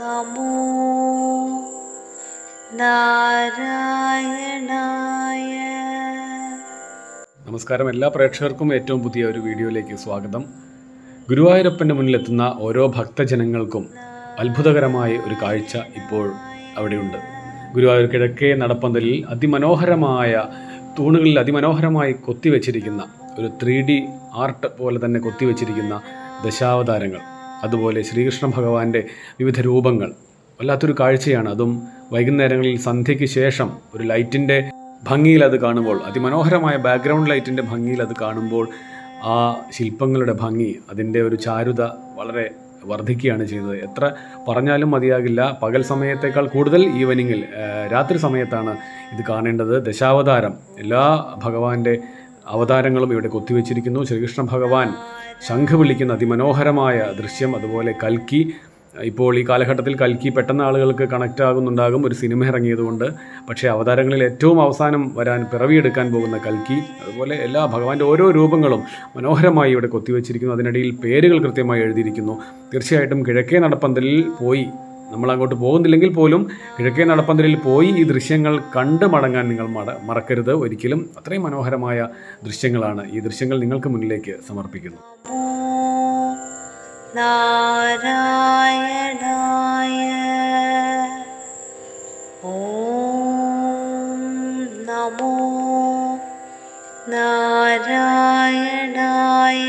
നമോ നാരായണായ. നമസ്കാരം. എല്ലാ പ്രേക്ഷകർക്കും ഏറ്റവും പുതിയ ഒരു വീഡിയോയിലേക്ക് സ്വാഗതം. ഗുരുവായൂരപ്പന്റെ മുന്നിലെത്തുന്ന ഓരോ ഭക്തജനങ്ങൾക്കും അത്ഭുതകരമായ ഒരു കാഴ്ച ഇപ്പോൾ അവിടെയുണ്ട്. ഗുരുവായൂർ കിഴക്കേ നടപ്പന്തലിൽ അതിമനോഹരമായ തൂണുകളിൽ അതിമനോഹരമായി കൊത്തിവെച്ചിരിക്കുന്ന ഒരു ത്രീ ഡി ആർട്ട് പോലെ തന്നെ കൊത്തിവെച്ചിരിക്കുന്ന ദശാവതാരങ്ങൾ അതുപോലെ ശ്രീകൃഷ്ണ ഭഗവാന്റെ വിവിധ രൂപങ്ങൾ. വല്ലാത്തൊരു കാഴ്ചയാണ് അതും. വൈകുന്നേരങ്ങളിൽ സന്ധ്യയ്ക്ക് ശേഷം ഒരു ലൈറ്റിന്റെ ഭംഗിയിൽ അത് കാണുമ്പോൾ അതിമനോഹരമായ ബാക്ക്ഗ്രൗണ്ട് ലൈറ്റിന്റെ ഭംഗിയിൽ അത് കാണുമ്പോൾ ആ ശില്പങ്ങളുടെ ഭംഗി അതിന്റെ ഒരു ചാരുത വളരെ വർദ്ധിക്കുകയാണ് ചെയ്തത്. എത്ര പറഞ്ഞാലും മതിയാകില്ല. പകൽ സമയത്തേക്കാൾ കൂടുതൽ ഈവനിങ്ങിൽ രാത്രി സമയത്താണ് ഇത് കാണേണ്ടത്. ദശാവതാരം എല്ലാ ഭഗവാന്റെ അവതാരങ്ങളും ഇവിടെ കൊത്തിവെച്ചിരിക്കുന്നു. ശ്രീകൃഷ്ണ ഭഗവാൻ ശംഖ് വിളിക്കുന്ന അതിമനോഹരമായ ദൃശ്യം. അതുപോലെ കൽക്കി. ഇപ്പോൾ ഈ കാലഘട്ടത്തിൽ കൽക്കി പെട്ടെന്ന് ആളുകൾക്ക് കണക്റ്റ് ആകുന്നുണ്ടാകും. ഒരു സിനിമ ഇറങ്ങിയതുകൊണ്ട്. പക്ഷേ അവതാരങ്ങളിൽ ഏറ്റവും അവസാനം വരാൻ പിറവിയെടുക്കാൻ പോകുന്ന കൽക്കി. അതുപോലെ എല്ലാ ഭഗവാന്റെ ഓരോ രൂപങ്ങളും മനോഹരമായി ഇവിടെ കൊത്തിവെച്ചിരിക്കുന്നു. അതിനിടയിൽ പേരുകൾ കൃത്യമായി എഴുതിയിരിക്കുന്നു. തീർച്ചയായിട്ടും കിഴക്കേ നടപ്പന്തലിൽ പോയി നമ്മൾ അങ്ങോട്ട് പോകുന്നില്ലെങ്കിൽ പോലും കിഴക്കേ നടപ്പന്തലിൽ പോയി ഈ ദൃശ്യങ്ങൾ കണ്ട് മടങ്ങാൻ നിങ്ങൾ മട മറക്കരുത്. ഒരിക്കലും അത്രയും മനോഹരമായ ദൃശ്യങ്ങളാണ് ഈ ദൃശ്യങ്ങൾ നിങ്ങൾക്ക് മുന്നിലേക്ക് സമർപ്പിക്കുന്നു നാരായണായ ഓം നമോ നാരായണായ